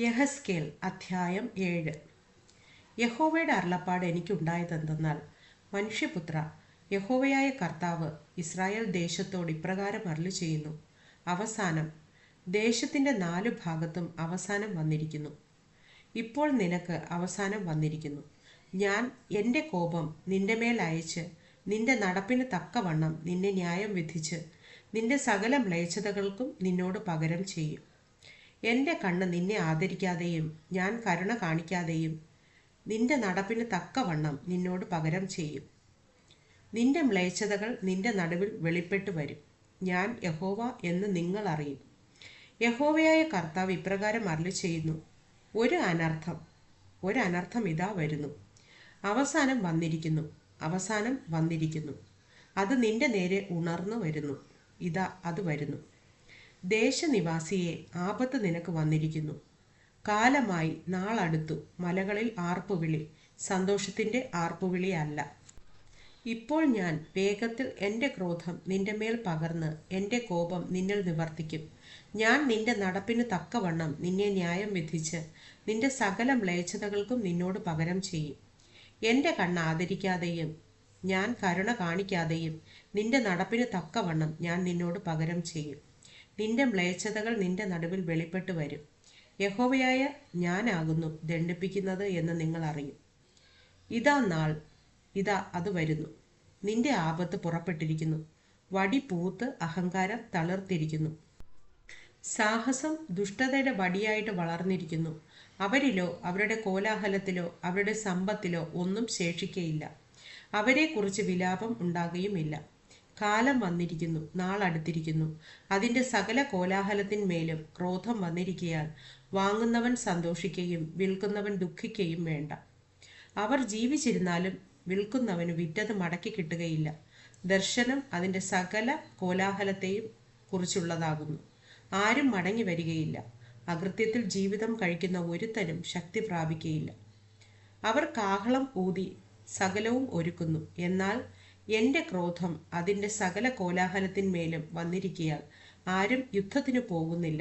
യഹസ്കേൽ അധ്യായം ഏഴ്. യഹോവയുടെ അരുളപ്പാട് എനിക്കുണ്ടായതെന്തെന്നാൽ മനുഷ്യപുത്ര യഹോവയായ കർത്താവ് ഇസ്രായേൽ ദേശത്തോട് ഇപ്രകാരം അരുളി ചെയ്യുന്നു അവസാനം ദേശത്തിന്റെ നാലു ഭാഗത്തും അവസാനം വന്നിരിക്കുന്നു. ഇപ്പോൾ നിനക്ക് അവസാനം വന്നിരിക്കുന്നു. ഞാൻ എന്റെ കോപം നിന്റെ മേൽ അയച്ച് നിന്റെ നടപ്പിന് തക്കവണ്ണം നിന്നെ ന്യായം വിധിച്ച് നിന്റെ സകല മ്ലേച്ഛതകൾക്കും നിന്നോട് പകരം ചെയ്യും. എന്റെ കണ്ണ് നിന്നെ ആദരിക്കാതെയും ഞാൻ കരുണ കാണിക്കാതെയും നിന്റെ നടപ്പിന് തക്കവണ്ണം നിന്നോട് പകരം ചെയ്യും. നിന്റെ മ്ലേച്ഛതകൾ നിന്റെ നടുവിൽ വെളിപ്പെട്ടു വരും. ഞാൻ യഹോവ എന്ന് നിങ്ങൾ അറിയും. യഹോവയായ കർത്താവ് ഇപ്രകാരം അരളി ചെയ്യുന്നു ഒരു അനർത്ഥം ഒരു അനർത്ഥം ഇതാ വരുന്നു. അവസാനം വന്നിരിക്കുന്നു അവസാനം വന്നിരിക്കുന്നു. അത് നിന്റെ നേരെ ഉണർന്നു വരുന്നു. ഇതാ അത് വരുന്നു. ദേശനിവാസിയെ ആപത്ത് നിനക്ക് വന്നിരിക്കുന്നു. കാലമായി നാളടുത്തു മലകളിൽ ആർപ്പുവിളി. സന്തോഷത്തിന്റെ ആർപ്പുവിളി അല്ല ഇപ്പോൾ ഞാൻ വേഗത്തിൽ എന്റെ ക്രോധം നിന്റെ മേൽ പകർന്ന് എന്റെ കോപം നിന്നിൽ നിവർത്തിക്കും. ഞാൻ നിന്റെ നടപ്പിന് തക്കവണ്ണം നിന്നെ ന്യായം വിധിച്ച് നിന്റെ സകല മ്ലേച്ഛതകൾക്കും നിന്നോട് പകരം ചെയ്യും. എന്റെ കണ്ണ് ആദരിക്കാതെയും ഞാൻ കരുണ കാണിക്കാതെയും നിന്റെ നടപ്പിന് തക്കവണ്ണം ഞാൻ നിന്നോട് പകരം ചെയ്യും. നിന്റെ മ്ലേച്ഛതകൾ നിന്റെ നടുവിൽ വെളിപ്പെട്ടു വരും. യഹോവയായ ഞാനാകുന്നു ദണ്ഡിപ്പിക്കുന്നത് എന്ന് നിങ്ങൾ അറിയും. ഇതാ നാൾ ഇതാ അത് വരുന്നു. നിന്റെ ആപത്ത് പുറപ്പെട്ടിരിക്കുന്നു. വടി പൂത്ത് അഹങ്കാരം തളിർത്തിരിക്കുന്നു. സാഹസം ദുഷ്ടതയുടെ വടിയായിട്ട് വളർന്നിരിക്കുന്നു. അവരിലോ അവരുടെ കോലാഹലത്തിലോ അവരുടെ സമ്പത്തിലോ ഒന്നും ശേഷിക്കയില്ല. അവരെക്കുറിച്ച് വിലാപം ഉണ്ടാകുകയുമില്ല കാലം വന്നിരിക്കുന്നു നാളടുത്തിരിക്കുന്നു. അതിന്റെ സകല കോലാഹലത്തിന്മേലും ക്രോധം വന്നിരിക്കയാൽ വാങ്ങുന്നവൻ സന്തോഷിക്കുകയും വിൽക്കുന്നവൻ ദുഃഖിക്കുകയും വേണ്ട. അവർ ജീവിച്ചിരുന്നാലും വിൽക്കുന്നവന് വിറ്റത് മടക്കി കിട്ടുകയില്ല. ദർശനം അതിന്റെ സകല കോലാഹലത്തെയും കുറിച്ചുള്ളതാകുന്നു. ആരും മടങ്ങി വരികയില്ല. അകൃത്യത്തിൽ ജീവിതം കഴിക്കുന്ന ഒരുത്തനും ശക്തി പ്രാപിക്കുകയില്ല അവർ കാഹളം ഊതി സകലവും ഒരുക്കുന്നു. എന്നാൽ എന്റെ ക്രോധം അതിന്റെ സകല കോലാഹലത്തിന്മേലും വന്നിരിക്കയാൽ ആരും യുദ്ധത്തിന് പോകുന്നില്ല.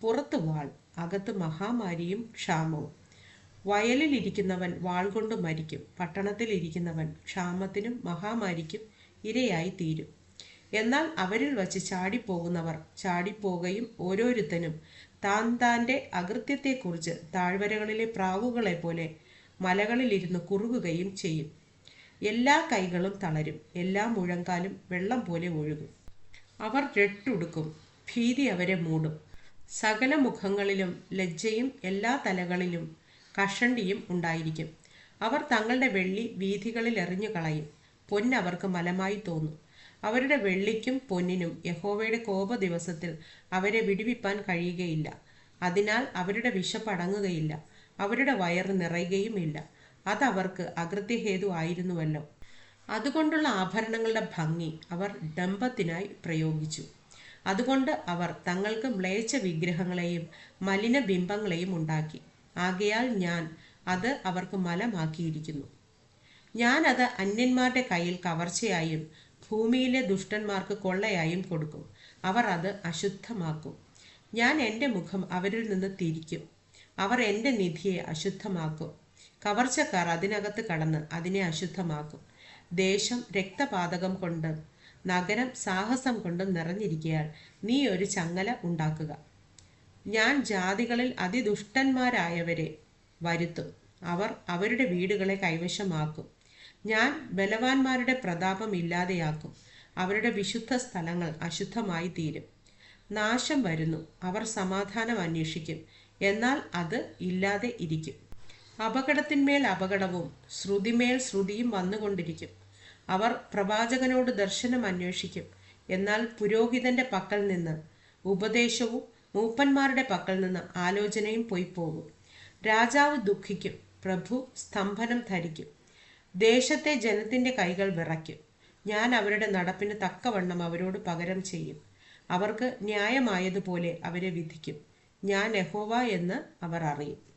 പുറത്ത് വാൾ അകത്ത് മഹാമാരിയും ക്ഷാമവും. വയലിലിരിക്കുന്നവൻ വാൾ കൊണ്ട് മരിക്കും പട്ടണത്തിലിരിക്കുന്നവൻ ക്ഷാമത്തിനും മഹാമാരിക്കും ഇരയായി തീരും എന്നാൽ അവരിൽ വച്ച് ചാടിപ്പോകുന്നവർ ചാടിപ്പോകുകയും ഓരോരുത്തനും താൻ താന്റെ അകൃത്യത്തെക്കുറിച്ച് താഴ്വരകളിലെ പ്രാവുകളെ പോലെ മലകളിലിരുന്ന് കുറുകുകയും ചെയ്യും. എല്ലാ കൈകളും തളരും എല്ലാ മുഴങ്കാലും വെള്ളം പോലെ ഒഴുകും. അവർ രട്ടുടുക്കും. ഭീതി അവരെ മൂടും. സകല മുഖങ്ങളിലും ലജ്ജയും എല്ലാ തലകളിലും കഷണ്ടിയും ഉണ്ടായിരിക്കും. അവർ തങ്ങളുടെ വെള്ളി വീഥികളിൽ എറിഞ്ഞു കളയും. പൊന്ന് അവർക്ക് മലമായി തോന്നും. അവരുടെ വെള്ളിക്കും പൊന്നിനും യഹോവയുടെ കോപ ദിവസത്തിൽ അവരെ വിടുവിപ്പാൻ കഴിയുകയില്ല. അതിനാൽ അവരുടെ വിശപ്പടങ്ങുകയില്ല അവരുടെ വയറ് നിറയുകയുമില്ല. അതവർക്ക് അകൃത്യഹേതു ആയിരുന്നുവല്ലോ. അതുകൊണ്ടുള്ള ആഭരണങ്ങളുടെ ഭംഗി അവർ ഡംബത്തിനായി പ്രയോഗിച്ചു. അതുകൊണ്ട് അവർ തങ്ങൾക്ക് മ്ലേച്ഛ വിഗ്രഹങ്ങളെയും മലിന ബിംബങ്ങളെയും ഉണ്ടാക്കി. ആകയാൽ ഞാൻ അത് അവർക്ക് മലമാക്കിയിരിക്കുന്നു. ഞാൻ അത് അന്യന്മാരുടെ കയ്യിൽ കവർച്ചയായും ഭൂമിയിലെ ദുഷ്ടന്മാർക്ക് കൊള്ളയായും കൊടുക്കും. അവർ അത് അശുദ്ധമാക്കും. ഞാൻ എന്റെ മുഖം അവരിൽ നിന്ന് തിരിക്കും. അവർ എന്റെ നിധിയെ അശുദ്ധമാക്കും. കവർച്ചക്കാർ അതിനകത്ത് കടന്ന് അതിനെ അശുദ്ധമാക്കും. ദേശം രക്തപാതകം കൊണ്ട് നഗരം സാഹസം കൊണ്ട് നിറഞ്ഞിരിക്കയാൽ നീ ഒരു ചങ്ങല ഉണ്ടാക്കുക. ഞാൻ ജാതികളിൽ അതിദുഷ്ടന്മാരായവരെ വരുത്തും. അവർ അവരുടെ വീടുകളെ കൈവശമാക്കും. ഞാൻ ബലവാന്മാരുടെ പ്രതാപം ഇല്ലാതെയാക്കും. അവരുടെ വിശുദ്ധ സ്ഥലങ്ങൾ അശുദ്ധമായി തീരും. നാശം വരുന്നു. അവർ സമാധാനം അന്വേഷിക്കും. എന്നാൽ അത് ഇല്ലാതെ ഇരിക്കും. അപകടത്തിന്മേൽ അപകടവും ശ്രുതിമേൽ ശ്രുതിയും വന്നുകൊണ്ടിരിക്കും. അവർ പ്രവാചകനോട് ദർശനം അന്വേഷിക്കും. എന്നാൽ പുരോഹിതന്റെ പക്കൽ നിന്ന് ഉപദേശവും മൂപ്പന്മാരുടെ പക്കൽ നിന്ന് ആലോചനയും പോയി പോകും. രാജാവ് ദുഃഖിക്കും. പ്രഭു സ്തംഭനം ധരിക്കും. ദേശത്തെ ജനത്തിന്റെ കൈകൾ വിറയ്ക്കും. ഞാൻ അവരുടെ നടപ്പിന് തക്കവണ്ണം അവരോട് പകരം ചെയ്യും. അവർക്ക് ന്യായമായതുപോലെ അവരെ വിധിക്കും. ഞാൻ യഹോവ എന്ന് അവർ അറിയും.